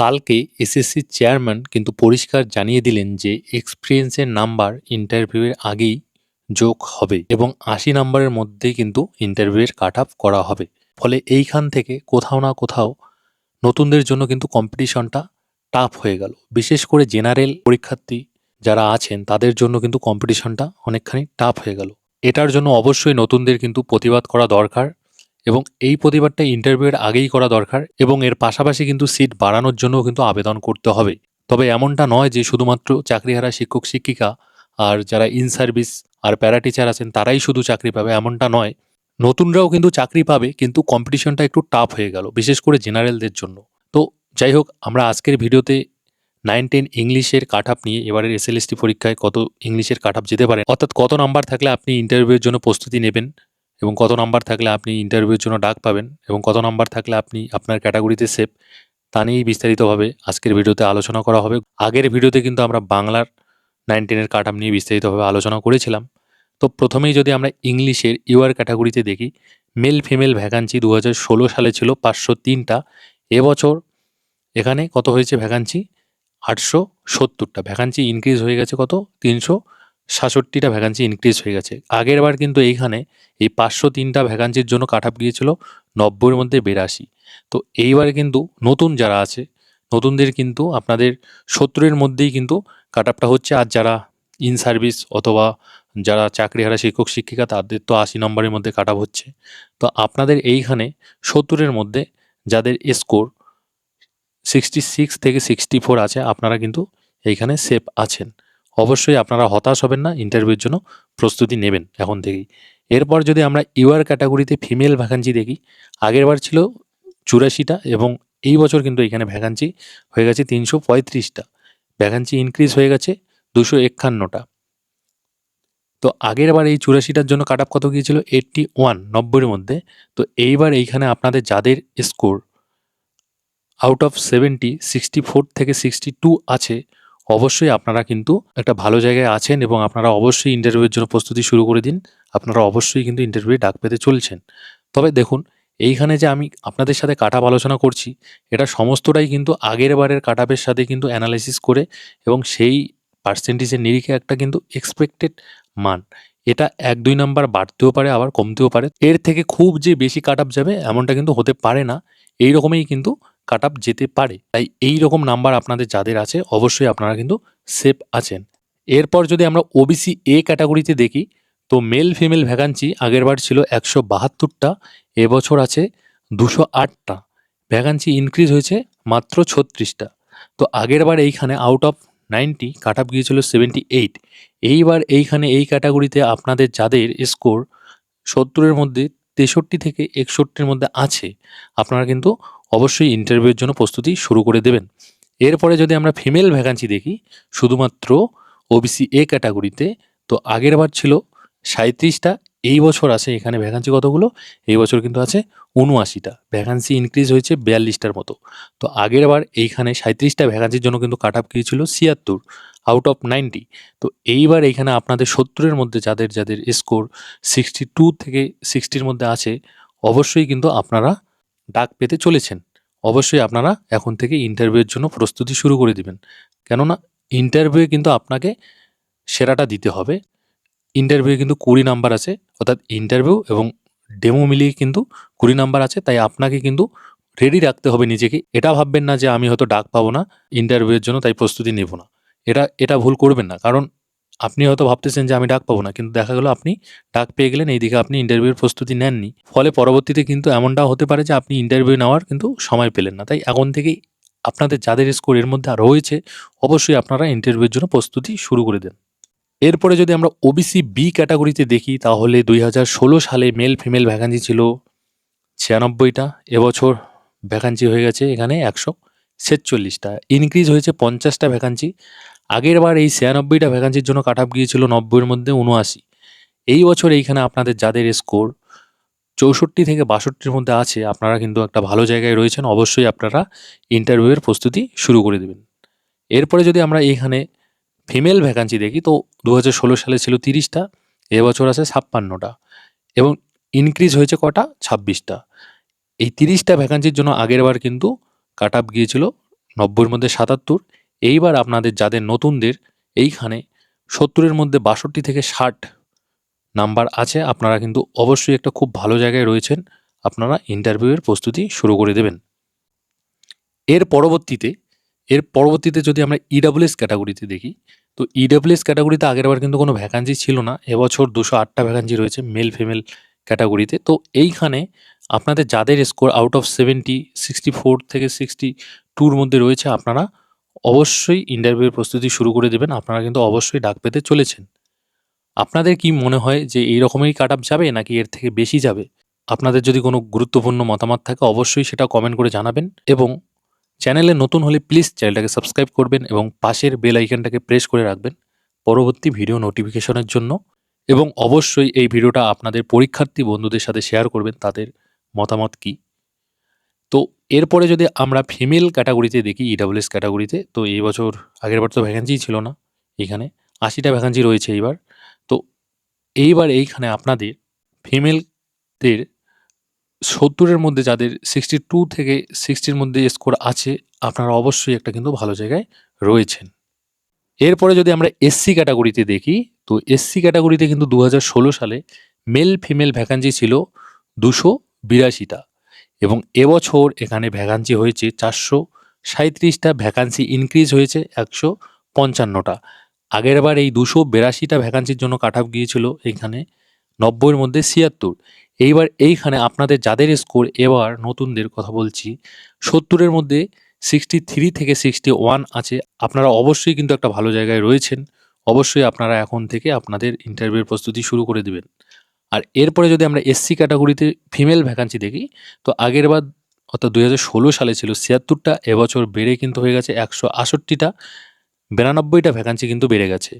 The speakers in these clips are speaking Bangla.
কালকে এসএসসির চেয়ারম্যান কিন্তু পরিষ্কার জানিয়ে দিলেন যে এক্সপিরিয়েন্সের নাম্বার ইন্টারভিউয়ের আগেই যোগ হবে এবং আশি নাম্বারের মধ্যেই কিন্তু ইন্টারভিউয়ের কাট আপ করা হবে। ফলে এইখান থেকে কোথাও না কোথাও নতুনদের জন্য কিন্তু কম্পিটিশনটা টাফ হয়ে গেল। বিশেষ করে জেনারেল পরীক্ষার্থী যারা আছেন, তাদের জন্য কিন্তু কম্পিটিশনটা অনেকখানি টাফ হয়ে গেল। এটার জন্য অবশ্যই নতুনদের কিন্তু প্রতিবাদ করা দরকার। এবং এই প্রতিবাদটা ইন্টারভিউয়ের আগেই করা দরকার এবং এর পাশাপাশি কিন্তু সিট বাড়ানোর জন্যও কিন্তু আবেদন করতে হবে। তবে এমনটা নয় যে শুধুমাত্র চাকরিহারা শিক্ষক, শিক্ষিকা আর যারা in service R para teacher আছেন তারাই শুধু চাকরি পাবে এমনটা নয়। নতুনরাও কিন্তু চাকরি পাবে কিন্তু কম্পিটিশনটা একটু টাফ হয়ে গেল, বিশেষ করে জেনারেলদের জন্য। তো যাই হোক, আমরা আজকের ভিডিওতে নাইন টেন ইংলিশের কাট আপ নিয়ে এবারের এসএলএসটি পরীক্ষায় কত ইংলিশের কাট আপ যেতে পারে, অর্থাৎ কত নাম্বার থাকলে আপনি ইন্টারভিউয়ের জন্য প্রস্তুতি নেবেন এবং কত নাম্বার থাকলে আপনি ইন্টারভিউর জন্য ডাক পাবেন এবং কত নাম্বার থাকলে আপনি আপনার ক্যাটাগরিতে সেফ তা নিয়েই বিস্তারিতভাবে আজকের ভিডিওতে আলোচনা করা হবে। আগের ভিডিওতে কিন্তু আমরা বাংলার নাইন টেনের কাট আপ নিয়ে বিস্তারিতভাবে আলোচনা করেছিলাম। তো প্রথমেই যদি আমরা ইংলিশের ইউআর ক্যাটাগরিতে দেখি মেল ফিমেল ভ্যাকান্সি দু হাজার ষোলো সালে ছিল পাঁচশো তিনটা, এবছর এখানে কত হয়েছে ভ্যাকান্সি আটশো সত্তরটা। ভ্যাকান্সি ইনক্রিজ হয়ে গেছে কত? তিনশো সাতষট্টিটা ভ্যাকান্সি ইনক্রিজ হয়ে গেছে। আগের বার কিন্তু এইখানে এই পাঁচশো তিনটা ভ্যাকান্সির জন্য কাট আপ গিয়েছিল নব্বইয়ের মধ্যে বেরাশি। তো এইবারে কিন্তু নতুন যারা আছে, নতুনদের কিন্তু আপনাদের সত্তরের মধ্যেই কিন্তু কাট আপটা হচ্ছে। আর যারা ইন সার্ভিস অথবা যারা চাকরিহারা শিক্ষক, শিক্ষিকা, তাদের তো আশি নম্বরের মধ্যে কাট হচ্ছে। তো আপনাদের এইখানে সত্তরের মধ্যে যাদের স্কোর সিক্সটি সিক্স থেকে সিক্সটি ফোর আছে, আপনারা কিন্তু এইখানে সেফ আছেন। অবশ্যই আপনারা হতাশ হবেন না ইন্টারভিউর জন্য প্রস্তুতি নেবেন এখন থেকেই। এরপর যদি আমরা ইউআর ক্যাটাগরিতে ফিমেল ভ্যাকান্সি দেখি আগেরবার ছিল চুরাশিটা এবং এই বছর কিন্তু এখানে ভ্যাকান্সি হয়ে গেছে তিনশো পঁয়ত্রিশটা। ভ্যাকান্সি ইনক্রিজ হয়ে গেছে দুশো একান্নটা। তো আগের বার এই চুরাশিটার জন্য কাট আপ কত গিয়েছিল? এইট্টি ওয়ান নব্বইয়ের মধ্যে। তো এইবার এইখানে আপনাদের যাদের score out of seventy sixty four থেকে সিক্সটি টু আছে অবশ্যই আপনারা কিন্তু একটা ভালো জায়গায় আছেন এবং আপনারা অবশ্যই ইন্টারভিউয়ের জন্য প্রস্তুতি শুরু করে দিন। আপনারা অবশ্যই কিন্তু ইন্টারভিউ ডাক পেতে চলছেন। তবে দেখুন, এইখানে যে আমি আপনাদের সাথে কাট আপ আলোচনা করছি, এটা সমস্তটাই কিন্তু আগের বারের কাট আপের সাথে কিন্তু অ্যানালাইসিস করে এবং সেই পার্সেন্টেজের নিরিখে একটা কিন্তু এক্সপেক্টেড মান। এটা এক, দুই নাম্বার বাড়তেও পারে, আবার কমতেও পারে। এর থেকে খুব যে বেশি কাট আপ যাবে, এমনটা কিন্তু হতে পারে না। এই রকমই কিন্তু কাট আপ যেতে পারে। তাই এই রকম নাম্বার আপনাদের যাদের আছে, অবশ্যই আপনারা কিন্তু সেফ আছেন। এরপর যদি আমরা ওবিসি এ ক্যাটাগরিতে দেখি, তো মেল ফিমেল ভ্যাকান্সি আগেরবার ছিল একশো বাহাত্তরটা, এবছর আছে দুশো আটটা। ভ্যাকান্সি ইনক্রিজ হয়েছে মাত্র ছত্রিশটা। তো আগেরবার এইখানে out of ninety cut off গিয়েছিল সেভেন্টি এইট এইবার এইখানে এই ক্যাটাগরিতে আপনাদের যাদের স্কোর সত্তরের মধ্যে তেষট্টি থেকে একষট্টির মধ্যে আছে, আপনারা কিন্তু অবশ্যই ইন্টারভিউর জন্য প্রস্তুতি শুরু করে দেবেন। এরপরে যদি আমরা ফিমেল ভ্যাকান্সি দেখি, শুধুমাত্র ওবিসি এ ক্যাটাগরিতে তো আগের বার ছিল সাঁত্রিশটা এই বছর আছে এখানে ভ্যাকান্সি কতগুলো? এই বছর কিন্তু আছে উনআশিটা ভ্যাকান্সি ইনক্রিজ হয়েছে বিয়াল্লিশটার মতো। তো আগের বার এইখানে সাঁত্রিশটা ভ্যাকান্সির জন্য কিন্তু কাট আপ গিয়েছিল ছিয়াত্তর আউট অফ নাইনটি তো এইবার এইখানে আপনাদের সত্তরের মধ্যে যাদের যাদের স্কোর সিক্সটি টু থেকে সিক্সটির মধ্যে আছে, অবশ্যই কিন্তু আপনারা ডাক পেতে চলেছেন, অবশ্যই আপনারা এখন থেকে ইন্টারভিউয়ের জন্য প্রস্তুতি শুরু করে দিবেন। কেননা ইন্টারভিউয়ে কিন্তু আপনাকে সেরাটা দিতে হবে। ইন্টারভিউ কিন্তু কুড়ি নাম্বার আছে, অর্থাৎ ইন্টারভিউ এবং ডেমো মিলিয়ে কিন্তু কুড়ি নাম্বার আছে, তাই আপনাকে কিন্তু রেডি রাখতে হবে নিজেকে। এটা ভাববেন না যে আমি হয়তো ডাক পাবো না ইন্টারভিউয়ের জন্য, তাই প্রস্তুতি নেব না। এটা এটা ভুল করবেন না, কারণ আপনি হয়তো ভাবতেছেন যে আমি ডাক পাবো না, কিন্তু দেখা গেলো আপনি ডাক পেয়ে গেলেন, এইদিকে আপনি ইন্টারভিউর প্রস্তুতি নেননি। ফলে পরবর্তীতে কিন্তু এমনটাও হতে পারে যে আপনি ইন্টারভিউ নেওয়ার কিন্তু সময় পেলেন না। তাই এখন থেকেই আপনাদের যাদের স্কোর এর মধ্যে রয়েছে, অবশ্যই আপনারা ইন্টারভিউর জন্য প্রস্তুতি শুরু করে দেন। এরপরে যদি আমরা ওবিসি বি ক্যাটাগরিতে দেখি, তাহলে দুই হাজার ষোলো সালে মেল ফিমেল ভ্যাকান্সি ছিল ছিয়ানব্বইটা, এবছর ভ্যাকান্সি হয়ে গেছে এখানে একশো ছেচল্লিশটা। ইনক্রিজ হয়েছে পঞ্চাশটা ভ্যাকান্সি আগের বার এই ছিয়ানব্বইটা ভ্যাকান্সির জন্য কাট আপ গিয়েছিল নব্বইয়ের মধ্যে উনআশি। এই বছর এইখানে আপনাদের যাদের স্কোর চৌষট্টি থেকে বাষট্টির মধ্যে আছে, আপনারা কিন্তু একটা ভালো জায়গায় রয়েছেন। অবশ্যই আপনারা ইন্টারভিউয়ের প্রস্তুতি শুরু করে দেবেন। এরপরে যদি আমরা এইখানে ফিমেল ভ্যাকান্সি দেখি, তো দু হাজার ষোলো সালে ছিল তিরিশটা, এবছর আছে ছাপ্পান্নটা এবং ইনক্রিজ হয়েছে কটা? ছাব্বিশটা। এই তিরিশটা ভ্যাকান্সির জন্য আগের বার কিন্তু কাট আপ গিয়েছিল নব্বইয়ের মধ্যে সাতাত্তর এইবার আপনাদের যাদের নতুনদের, এইখানে সত্তরের মধ্যে বাষট্টি থেকে ষাট নাম্বার আছে। আপনারা কিন্তু অবশ্যই একটা খুব ভালো জায়গায় রয়েছেন। আপনারা ইন্টারভিউয়ের প্রস্তুতি শুরু করে দেবেন। এর পরবর্তীতে এর পরবর্তীতে যদি আমরা ইডাব্লিউএস ক্যাটাগরিতে দেখি, তো ইডাব্লিউএস ক্যাটাগরিতে আগেরবার কিন্তু কোনো ভ্যাকান্সি ছিল না। এবছর দুশো আটটা ভ্যাকান্সি রয়েছে মেল ফিমেল ক্যাটাগরিতে তো এইখানে আপনাদের যাদের score out of seventy sixty four থেকে সিক্সটি টুর মধ্যে রয়েছে, আপনারা অবশ্যই ইন্টারভিউয়ের প্রস্তুতি শুরু করে দেবেন। আপনারা কিন্তু অবশ্যই ডাক পেতে চলেছেন। আপনাদের কি মনে হয় যে এই রকমই কাট আপ যাবে নাকি এর থেকে বেশি যাবে? আপনাদের যদি কোনো গুরুত্বপূর্ণ মতামত থাকে অবশ্যই সেটা কমেন্ট করে জানাবেন এবং চ্যানেলে নতুন হলে প্লিজ চ্যানেলটাকে সাবস্ক্রাইব করবেন এবং পাশের বেল আইকনটাকে প্রেস করে রাখবেন পরবর্তী ভিডিও নোটিফিকেশনের জন্য এবং অবশ্যই এই ভিডিওটা আপনাদের পরীক্ষার্থী বন্ধুদের সাথে শেয়ার করবেন তাদের মতামত কি? তো এরপরে যদি আমরা ফিমেল ক্যাটাগরিতে দেখি ইডাব্লিউএস ক্যাটাগরিতে তো এই বছর আগের বার তো ভ্যাকান্সি ছিল না এখানে। আশিটা ভ্যাকান্সি রয়েছে এইবার। তো এইবার এইখানে আপনাদের ফিমেলদের সত্তরের মধ্যে যাদের সিক্সটি টু থেকে সিক্সটির মধ্যে স্কোর আছে, আপনারা অবশ্যই একটা কিন্তু ভালো জায়গায় রয়েছেন। এরপরে যদি আমরা এসসি ক্যাটাগরিতে দেখি, তো এসসি ক্যাটাগরিতে কিন্তু দু হাজার ষোলো সালে মেল ফিমেল ভ্যাকান্সি ছিল দুশো বিরাশিটা। এবং এবছর এখানে ভ্যাকান্সি হয়েছে চারশো সাঁত্রিশটা ভ্যাকান্সি ইনক্রিজ হয়েছে একশো পঞ্চান্নটা। আগেরবার এই দুশো বিরাশিটা ভ্যাকান্সির জন্য কাট আপ গিয়েছিল এখানে নব্বইয়ের মধ্যে ছিয়াত্তর। এইবার এইখানে আপনাদের যাদের স্কোর এবার নতুনদের কথা বলছি, সত্তরের মধ্যে সিক্সটি থ্রি থেকে সিক্সটি ওয়ান আছে। আপনারা অবশ্যই কিন্তু একটা ভালো জায়গায় রয়েছেন। অবশ্যই আপনারা এখন থেকে আপনাদের ইন্টারভিউর প্রস্তুতি শুরু করে দেবেন। আর এরপরে যদি আমরা এসসি ক্যাটাগরিতে ফিমেল ভ্যাকান্সি দেখি, তো আগের বার অর্থাৎ দু হাজার ষোলো সালে ছিল ছিয়াত্তরটা, এবছর বেড়ে কিন্তু হয়ে গেছে একশো আষট্টিটা বিরানব্বইটা ভ্যাকান্সি কিন্তু বেড়ে গেছে।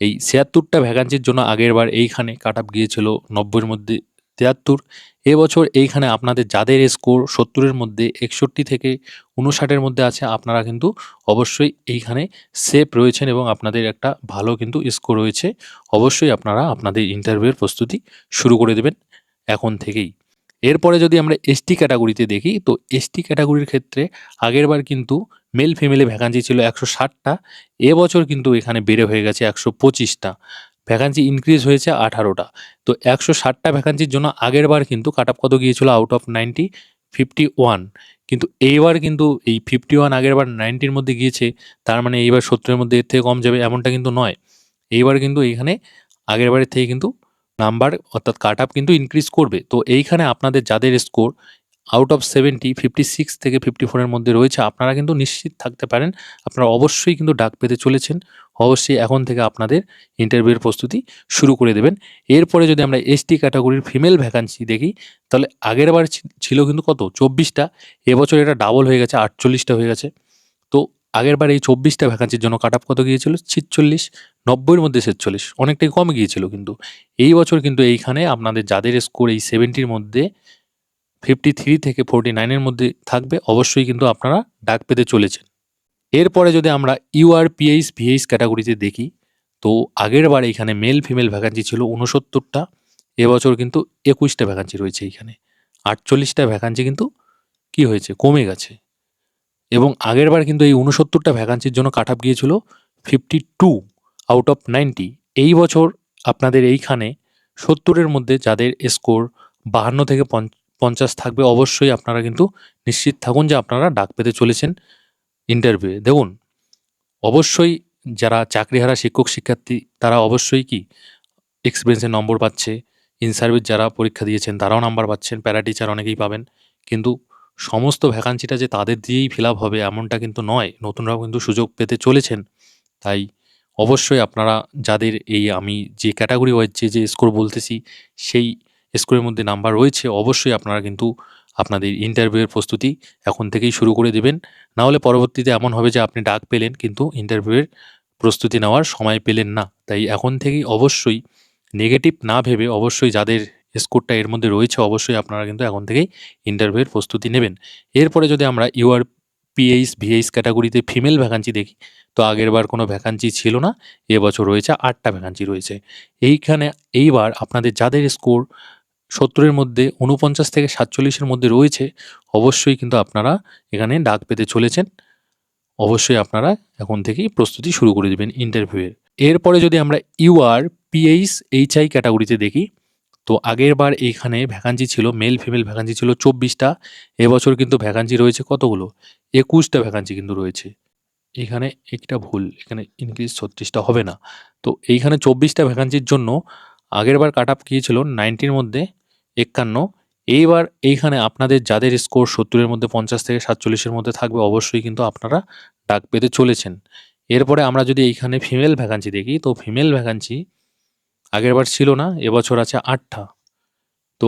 এই ছিয়াত্তরটা ভ্যাকান্সির জন্য আগের বার এইখানে কাট আপ গিয়েছিল নব্বইয়ের মধ্যে তিয়াত্তর। এবছর এইখানে আপনাদের যাদের স্কোর সত্তরের মধ্যে, একষট্টি থেকে উনষাটের মধ্যে আছে, আপনারা কিন্তু অবশ্যই এইখানে সেফ রয়েছেন এবং আপনাদের একটা ভালো কিন্তু স্কোর রয়েছে। অবশ্যই আপনারা আপনাদের ইন্টারভিউয়ের প্রস্তুতি শুরু করে দেবেন এখন থেকেই। এরপরে যদি আমরা এসটি ক্যাটাগরিতে দেখি, তো এসটি ক্যাটাগরির ক্ষেত্রে আগেরবার কিন্তু মেল ফিমেলে ভ্যাকান্সি ছিল একশো ষাটটা। এবছর কিন্তু এখানে বেড়ে হয়ে গেছে একশো পঁচিশটা। ভ্যাকান্সি ইনক্রিজ হয়েছে আঠারোটা। তো একশো ষাটটা ভ্যাকান্সির জন্য আগের বার কিন্তু কাট আপ কত গিয়েছিল? Out of ninety fifty one কিন্তু এইবার কিন্তু এই ফিফটি ওয়ান আগের বার নাইনটির মধ্যে গিয়েছে, তার মানে এইবার সত্তরের মধ্যে এর থেকে কম যাবে এমনটা কিন্তু নয়। এইবার কিন্তু এইখানে আগের বারের থেকে কিন্তু নাম্বার অর্থাৎ কাট আপ কিন্তু ইনক্রিজ করবে। তো এইখানে আপনাদের যাদের score out of seventy fifty six থেকে ফিফটি ফোরের মধ্যে রয়েছে। আপনারা কিন্তু নিশ্চিত থাকতে পারেন, আপনারা অবশ্যই কিন্তু ডাক পেতে চলেছেন। অবশ্যই এখন থেকে আপনাদের ইন্টারভিউর প্রস্তুতি শুরু করে দেবেন। এরপরে যদি আমরা এসটি ক্যাটাগরির ফিমেল ভ্যাকান্সি দেখি, তাহলে আগের বার ছিল কিন্তু কত? চব্বিশটা। এবছর এটা ডাবল হয়ে গেছে, আটচল্লিশটা হয়ে গেছে। তো আগের বার এই চব্বিশটা ভ্যাকান্সির জন্য কাট কত গিয়েছিল? ছিচল্লিশ। নব্বইয়ের মধ্যে ছেচল্লিশ। অনেকটাই কমে গিয়েছিল কিন্তু। এই বছর কিন্তু এইখানে আপনাদের যাদের স্কোর এই সেভেন্টির মধ্যে ফিফটি থ্রি থেকে ফোরটি নাইনের মধ্যে থাকবে, অবশ্যই কিন্তু আপনারা ডাক পেতে চলেছেন। এরপরে যদি আমরা ইউআর ইউআরপিএইচ ভিএইচ ক্যাটাগরিতে দেখি, তো আগের বার এখানে মেল ফিমেল ভ্যাকান্সি ছিল উনসত্তরটা এবছর কিন্তু একুশটা ভ্যাকান্সি রয়েছে এখানে। আটচল্লিশটা ভ্যাকান্সি কিন্তু কি হয়েছে? কমে গেছে। এবং আগের বার কিন্তু এই উনসত্তরটা ভ্যাকান্সির জন্য কাট আপ গিয়েছিল fifty two out of ninety এই বছর আপনাদের এইখানে সত্তরের মধ্যে যাদের স্কোর বাহান্ন থেকে পঞ্চাশ থাকবে, অবশ্যই আপনারা কিন্তু নিশ্চিত থাকুন যে আপনারা ডাক পেতে চলেছেন ইন্টারভিউয়ে দেখুন, অবশ্যই যারা চাকরিহারা শিক্ষক, শিক্ষার্থী, তারা অবশ্যই কি এক্সপিরিয়েন্সের নম্বর পাচ্ছে। ইন সার্ভিস যারা পরীক্ষা দিয়েছেন, তারাও নাম্বার পাচ্ছেন প্যারা টিচার অনেকেই পাবেন। কিন্তু সমস্ত ভ্যাকান্সিটা যে তাদের দিয়েই ফিল আপ হবে, এমনটা কিন্তু নয়। নতুনরাও কিন্তু সুযোগ পেতে চলেছেন। তাই অবশ্যই আপনারা যাদের এই আমি যে ক্যাটাগরি ওয়াইজ যে যে স্কোর বলতেছি, সেই স্কোরের মধ্যে নাম্বার রয়েছে, অবশ্যই আপনারা কিন্তু আপনাদের ইন্টারভিউয়ের প্রস্তুতি এখন থেকেই শুরু করে দেবেন। না হলে পরবর্তীতে এমন হবে যে আপনি ডাক পেলেন কিন্তু ইন্টারভিউয়ের প্রস্তুতি নেওয়ার সময় পেলেন না। তাই এখন থেকেই অবশ্যই নেগেটিভ না ভেবে অবশ্যই যাদের স্কোরটা এর মধ্যে রয়েছে, অবশ্যই আপনারা কিন্তু এখন থেকেই ইন্টারভিউয়ের প্রস্তুতি নেবেন। এরপরে যদি আমরা ইউআর পিএইচ ভিএইচ ক্যাটাগরিতে ফিমেল ভ্যাকান্সি দেখি, তো আগের বার কোনো ভ্যাকান্সি ছিল না এবছর রয়েছে আটটা ভ্যাকান্সি রয়েছে। এইখানে এইবার আপনাদের যাদের স্কোর সত্তরের মধ্যে উনপঞ্চাশ থেকে সাতচল্লিশের মধ্যে রয়েছে, অবশ্যই কিন্তু আপনারা এখানে ডাক পেতে চলেছেন। অবশ্যই আপনারা এখন থেকেই প্রস্তুতি শুরু করে দেবেন ইন্টারভিউয়ের এরপরে যদি আমরা ইউআর পিএইচ এইচআই ক্যাটাগরিতে দেখি, তো আগের বার এইখানে ভ্যাকান্সি ছিল মেল ফিমেল ভ্যাকান্সি ছিল চব্বিশটা, এবছর কিন্তু ভ্যাকান্সি রয়েছে কতগুলো? একুশটা ভ্যাকান্সি কিন্তু রয়েছে। এখানে একটা ভুল, এখানে ইনক্রিজ ছত্রিশটা হবে না। তো এইখানে চব্বিশটা ভ্যাকান্সির জন্য আগের বার কাট আপ গিয়েছিল নাইনটির মধ্যে একান্ন। এইবার এইখানে আপনাদের যাদের স্কোর সত্তরের মধ্যে, পঞ্চাশ থেকে সাতচল্লিশের মধ্যে থাকবে, অবশ্যই কিন্তু আপনারা ডাক পেতে চলেছেন। এরপরে আমরা যদি এইখানে ফিমেল ভ্যাকান্সি দেখি, তো ফিমেল ভ্যাকান্সি আগের বার ছিল না, এবছর আছে আটটা। তো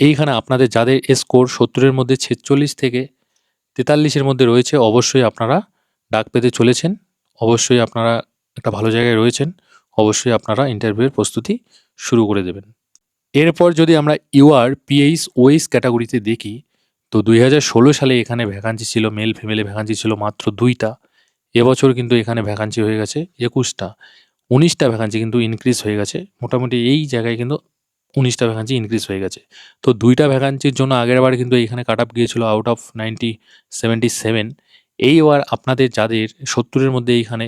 এইখানে আপনাদের যাদের স্কোর সত্তরের মধ্যে, ছেচল্লিশ থেকে তেতাল্লিশের মধ্যে রয়েছে, অবশ্যই আপনারা ডাক পেতে চলেছেন। অবশ্যই আপনারা একটা ভালো জায়গায় রয়েছেন। অবশ্যই আপনারা ইন্টারভিউয়ের প্রস্তুতি শুরু করে দেবেন। এরপর যদি আমরা ইউআর, পিএইচ, ওএইচ ক্যাটাগরিতে দেখি, তো দুই হাজার ষোলো সালে এখানে ভ্যাকান্সি ছিল মেল ফিমেলে ভ্যাকান্সি ছিল মাত্র দুইটা। এবছর কিন্তু এখানে ভ্যাকান্সি হয়ে গেছে একুশটা। উনিশটা ভ্যাকান্সি কিন্তু ইনক্রিজ হয়ে গেছে। মোটামুটি এই জায়গায় কিন্তু উনিশটা ভ্যাকান্সি ইনক্রিজ হয়ে গেছে। তো দুইটা ভ্যাকান্সির জন্য আগের বার কিন্তু এখানে কাট আপ গিয়েছিল out of ninety seventy seven এইবার আপনাদের যাদের সত্তরের মধ্যে এইখানে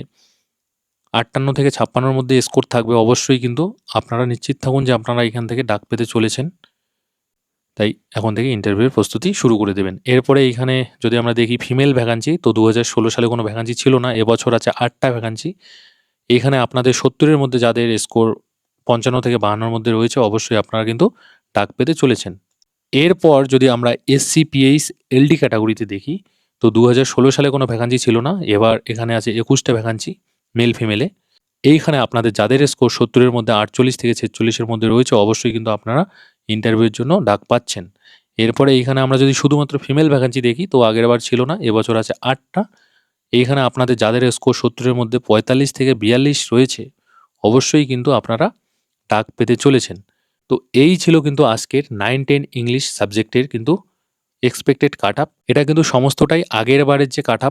আটান্ন থেকে ছাপ্পান্নর মধ্যে স্কোর থাকবে। অবশ্যই কিন্তু আপনারা নিশ্চিত থাকুন যে আপনারা এখান থেকে ডাক পেতে চলেছেন। তাই এখন থেকে ইন্টারভিউয়ের প্রস্তুতি শুরু করে দেবেন। এরপরে এইখানে যদি আমরা দেখি ফিমেল ভ্যাকান্সি তো দু হাজার ষোলো সালে কোনো ভ্যাকান্সি ছিল না, এবছর আছে আটটা ভ্যাকান্সি এখানে আপনাদের সত্তরের মধ্যে যাদের স্কোর পঞ্চান্ন থেকে বাহান্নর মধ্যে রয়েছে, অবশ্যই আপনারা কিন্তু ডাক পেতে চলেছেন। এরপর যদি আমরা এসসি পিএইচ এলডি ক্যাটাগরিতে দেখি, তো দু হাজার ষোলো সালে কোনো ভ্যাকান্সি ছিল না, এবার এখানে আছে একুশটা ভ্যাকান্সি মেল ফিমেলে এইখানে আপনাদের যাদের স্কোর সত্তরের মধ্যে, আটচল্লিশ থেকে ছেচল্লিশের মধ্যে রয়েছে, অবশ্যই কিন্তু আপনারা ইন্টারভিউর জন্য ডাক পাচ্ছেন। এরপরে এইখানে আমরা যদি শুধুমাত্র ফিমেল ভ্যাকান্সি দেখি, তো আগের বার ছিল না, এবছর আছে আটটা। এইখানে আপনাদের যাদের স্কোর সত্তরের মধ্যে পঁয়তাল্লিশ থেকে বিয়াল্লিশ রয়েছে, অবশ্যই কিন্তু আপনারা ডাক পেতে চলেছেন। তো এই ছিল কিন্তু আজকের নাইন টেন ইংলিশ সাবজেক্টের কিন্তু এক্সপেক্টেড কাট এটা কিন্তু সমস্তটাই আগের বারের যে কাট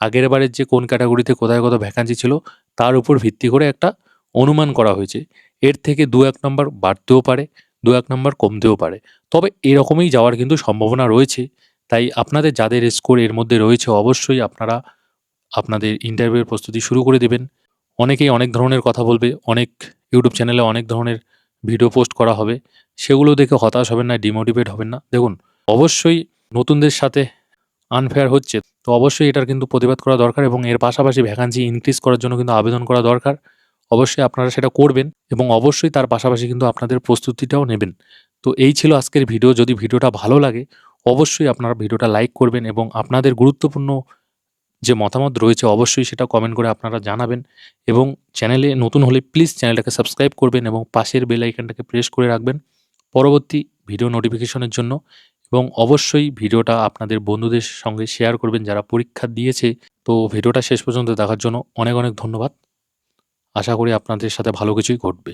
আগের বারের যে কোন ক্যাটাগরিতে কোথায় কত ভ্যাকান্সি ছিল, তার উপর ভিত্তি করে একটা অনুমান করা হয়েছে। এর থেকে দু এক নম্বর বাড়তেও পারে, দু এক নম্বর কমতেও পারে। তবে এরকমই যাওয়ার কিন্তু সম্ভাবনা রয়েছে। তাই আপনাদের যাদের স্কোর এর মধ্যে রয়েছে, অবশ্যই আপনারা আপনাদের ইন্টারভিউয়ের প্রস্তুতি শুরু করে দেবেন। অনেকেই অনেক ধরনের কথা বলবে, অনেক ইউটিউব চ্যানেলে অনেক ধরনের ভিডিও পোস্ট করা হবে। সেগুলো দেখে হতাশ হবেন না ডিমোটিভেট হবেন না। দেখুন, অবশ্যই নতুনদের সাথে আনফেয়ার হচ্ছে। তো অবশ্যই এটার কিন্তু প্রতিবাদ করা দরকার এবং এর পাশাপাশি ভ্যাকান্সি ইনক্রিজ করার জন্য কিন্তু আবেদন করা দরকার। অবশ্যই আপনারা সেটা করবেন এবং অবশ্যই তার পাশাপাশি কিন্তু আপনাদের প্রস্তুতিটাও নেবেন। তো এই ছিল আজকের ভিডিও। যদি ভিডিওটা ভালো লাগে, অবশ্যই আপনারা ভিডিওটা লাইক করবেন এবং আপনাদের গুরুত্বপূর্ণ যে মতামত রয়েছে, অবশ্যই সেটা কমেন্ট করে আপনারা জানাবেন এবং চ্যানেলে নতুন হলে প্লিজ চ্যানেলটাকে সাবস্ক্রাইব করবেন এবং পাশের বেল আইকনটাকে প্রেস করে রাখবেন। পরবর্তী ভিডিও নোটিফিকেশনের জন্য এবং অবশ্যই ভিডিওটা আপনাদের বন্ধুদের সঙ্গে শেয়ার করবেন যারা পরীক্ষা দিয়েছে। তো ভিডিওটা শেষ পর্যন্ত দেখার জন্য অনেক অনেক ধন্যবাদ। আশা করি আপনাদের সাথে ভালো কিছুই ঘটবে।